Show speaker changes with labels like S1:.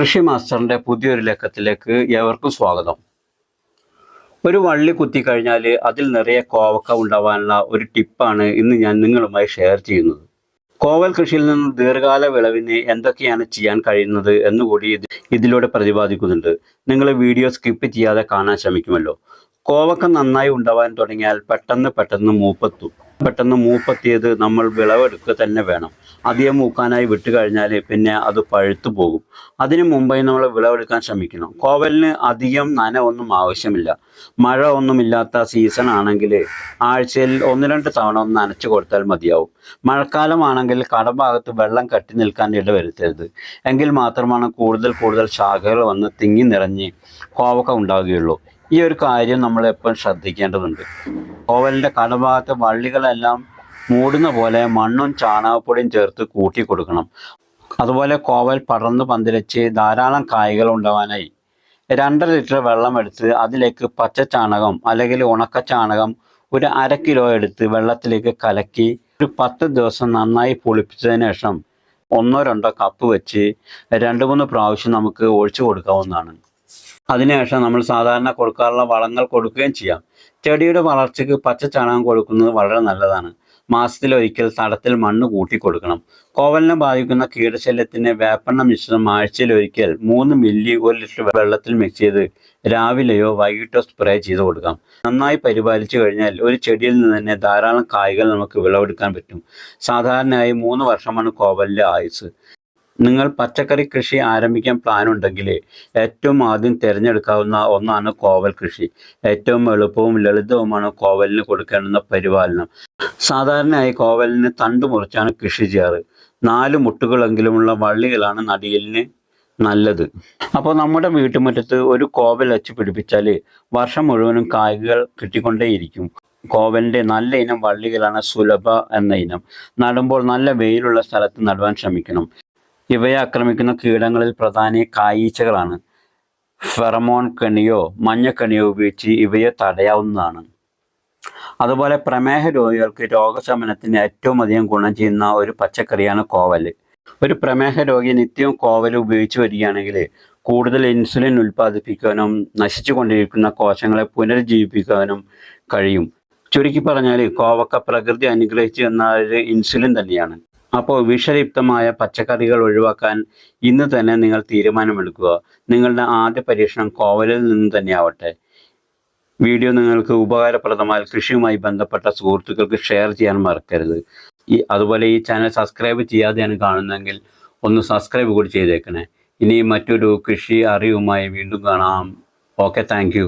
S1: കൃഷി മാസ്റ്ററിന്റെ പുതിയൊരു ലക്കത്തിലേക്ക് ഏവർക്കും സ്വാഗതം. ഒരു വള്ളി കുത്തി കഴിഞ്ഞാൽ അതിൽ നിറയെ കോവക്ക ഉണ്ടാവാനുള്ള ഒരു ടിപ്പാണ് ഇന്ന് ഞാൻ നിങ്ങളുമായി ഷെയർ ചെയ്യുന്നത്. കോവൽ കൃഷിയിൽ നിന്ന് ദീർഘകാല വിളവിന് എന്തൊക്കെയാണ് ചെയ്യാൻ കഴിയുന്നത് എന്നുകൂടി ഇത് ഇതിലൂടെ പ്രതിപാദിക്കുന്നുണ്ട്. നിങ്ങൾ വീഡിയോ സ്കിപ്പ് ചെയ്യാതെ കാണാൻ ശ്രമിക്കുമല്ലോ. കോവക്ക നന്നായി ഉണ്ടാവാൻ തുടങ്ങിയാൽ പെട്ടെന്ന് പെട്ടെന്ന് മൂപ്പത്തും. പെട്ടെന്ന് മൂപ്പത്തിയത് നമ്മൾ വിളവെടുക്കുക തന്നെ വേണം. അധികം മൂക്കാനായി വിട്ടു കഴിഞ്ഞാൽ പിന്നെ അത് പഴുത്തു പോകും. അതിനു മുമ്പായി നമ്മൾ വിളവെടുക്കാൻ ശ്രമിക്കണം. കോവലിന് അധികം നന ഒന്നും ആവശ്യമില്ല. മഴ ഒന്നുമില്ലാത്ത സീസൺ ആണെങ്കിൽ ആഴ്ചയിൽ ഒന്ന് രണ്ട് തവണ ഒന്ന് നനച്ചു കൊടുത്താൽ മതിയാവും. മഴക്കാലമാണെങ്കിൽ കടഭാഗത്ത് വെള്ളം കെട്ടി നിൽക്കാൻ ഇടവരുത്തരുത്. എങ്കിൽ മാത്രമാണ് കൂടുതൽ കൂടുതൽ ശാഖകൾ വന്ന് തിങ്ങി നിറഞ്ഞ് കോവക്ക ഉണ്ടാവുകയുള്ളൂ. ഈ ഒരു കാര്യം നമ്മൾ എപ്പോഴും ശ്രദ്ധിക്കേണ്ടതുണ്ട്. ഓവലിന്റെ കടഭാഗത്തെ വള്ളികളെല്ലാം മൂടുന്ന പോലെ മണ്ണും ചാണകപ്പൊടിയും ചേർത്ത് കൂട്ടി കൊടുക്കണം. അതുപോലെ കോവൽ പടർന്ന് പന്തിരച്ച് ധാരാളം കായ്കൾ ഉണ്ടാവാനായി. രണ്ടര ലിറ്റർ വെള്ളം എടുത്ത് അതിലേക്ക് പച്ച ചാണകം അല്ലെങ്കിൽ ഉണക്ക ചാണകം ഒരു അര കിലോ എടുത്ത് വെള്ളത്തിലേക്ക് കലക്കി ഒരു പത്ത് ദിവസം നന്നായി പുളിപ്പിച്ചതിന് ശേഷം ഒന്നോ രണ്ടോ കപ്പ് വെച്ച് രണ്ട് മൂന്ന് പ്രാവശ്യം നമുക്ക് ഒഴിച്ചു കൊടുക്കാവുന്നതാണ്. അതിനുശേഷം നമ്മൾ സാധാരണ കൊടുക്കാറുള്ള വളങ്ങൾ കൊടുക്കുകയും ചെയ്യാം. ചെടിയുടെ വളർച്ചയ്ക്ക് പച്ച ചാണകം കൊടുക്കുന്നത് വളരെ നല്ലതാണ്. മാസത്തിലൊരിക്കൽ തടത്തിൽ മണ്ണ് കൂട്ടി കൊടുക്കണം. കോവലിനെ ബാധിക്കുന്ന കീടശല്യത്തിന് വേപ്പെണ്ണ മിശ്രിതം ആഴ്ചയിലൊരിക്കൽ മൂന്ന് മില്ലി ഒരു ലിറ്റർ വെള്ളത്തിൽ മിക്സ് ചെയ്ത് രാവിലെയോ വൈകിട്ടോ സ്പ്രേ ചെയ്ത് കൊടുക്കാം. നന്നായി പരിപാലിച്ചു കഴിഞ്ഞാൽ ഒരു ചെടിയിൽ നിന്ന് തന്നെ ധാരാളം കായ്കൾ നമുക്ക് വിളവെടുക്കാൻ പറ്റും. സാധാരണയായി മൂന്ന് വർഷമാണ് കോവലിന്റെ ആയുസ് നിങ്ങൾ പച്ചക്കറി കൃഷി ആരംഭിക്കാൻ പ്ലാൻ ഉണ്ടെങ്കിൽ ഏറ്റവും ആദ്യം തിരഞ്ഞെടുക്കാവുന്ന ഒന്നാണ് കോവൽ കൃഷി. ഏറ്റവും എളുപ്പവും ലളിതവുമാണ് കോവലിന് കൊടുക്കേണ്ടുന്ന പരിപാലനം. സാധാരണയായി കോവലിന് തണ്ട് മുറിച്ചാണ് കൃഷി ചെയ്യാറ്. നാല് മുട്ടുകളെങ്കിലുമുള്ള വള്ളികളാണ് നടിയലിന് നല്ലത്. അപ്പോൾ നമ്മുടെ വീട്ടുമുറ്റത്ത് ഒരു കോവൽ വെച്ച് പിടിപ്പിച്ചാൽ വർഷം മുഴുവനും കായ്കൾ കിട്ടിക്കൊണ്ടേയിരിക്കും. കോവലിന്റെ നല്ല ഇനം വള്ളികളാണ് സുലഭ എന്ന ഇനം. നടുമ്പോൾ നല്ല വെയിലുള്ള സ്ഥലത്ത് നടുവാൻ ശ്രമിക്കണം. ഇവയെ ആക്രമിക്കുന്ന കീടങ്ങളിൽ പ്രധാന കായീച്ചകളാണ് ഫെറമോൺ കണിയോ മഞ്ഞക്കണിയോ ഉപയോഗിച്ച് ഇവയെ തടയാവുന്നതാണ്. അതുപോലെ പ്രമേഹ രോഗികൾക്ക് രോഗശമനത്തിന് ഏറ്റവും അധികം ഗുണം ചെയ്യുന്ന ഒരു പച്ചക്കറിയാണ് കോവൽ. ഒരു പ്രമേഹ രോഗി നിത്യവും കോവൽ ഉപയോഗിച്ച് വരികയാണെങ്കിൽ കൂടുതൽ ഇൻസുലിൻ ഉൽപ്പാദിപ്പിക്കാനും നശിച്ചു കൊണ്ടിരിക്കുന്ന കോശങ്ങളെ പുനരുജ്ജീവിപ്പിക്കാനും കഴിയും. ചുരുക്കി പറഞ്ഞാൽ കോവക്ക പ്രകൃതി അനുഗ്രഹിച്ചു എന്ന ഒരു ഇൻസുലിൻ തന്നെയാണ്. അപ്പോൾ വിഷലിപ്തമായ പച്ചക്കറികൾ ഒഴിവാക്കാൻ ഇന്ന് തന്നെ നിങ്ങൾ തീരുമാനമെടുക്കുക. നിങ്ങളുടെ ആദ്യ പരീക്ഷണം കോവലിൽ നിന്ന് തന്നെയാവട്ടെ. വീഡിയോ നിങ്ങൾക്ക് ഉപകാരപ്രദമായ കൃഷിയുമായി ബന്ധപ്പെട്ട സുഹൃത്തുക്കൾക്ക് ഷെയർ ചെയ്യാൻ മറക്കരുത്. ഈ അതുപോലെ ഈ ചാനൽ സബ്സ്ക്രൈബ് ചെയ്യാതെയാണ് കാണുന്നതെങ്കിൽ ഒന്ന് സബ്സ്ക്രൈബ് കൂടി ചെയ്തേക്കണേ. ഇനി മറ്റൊരു കൃഷി അറിവുമായി വീണ്ടും കാണാം. Okay thank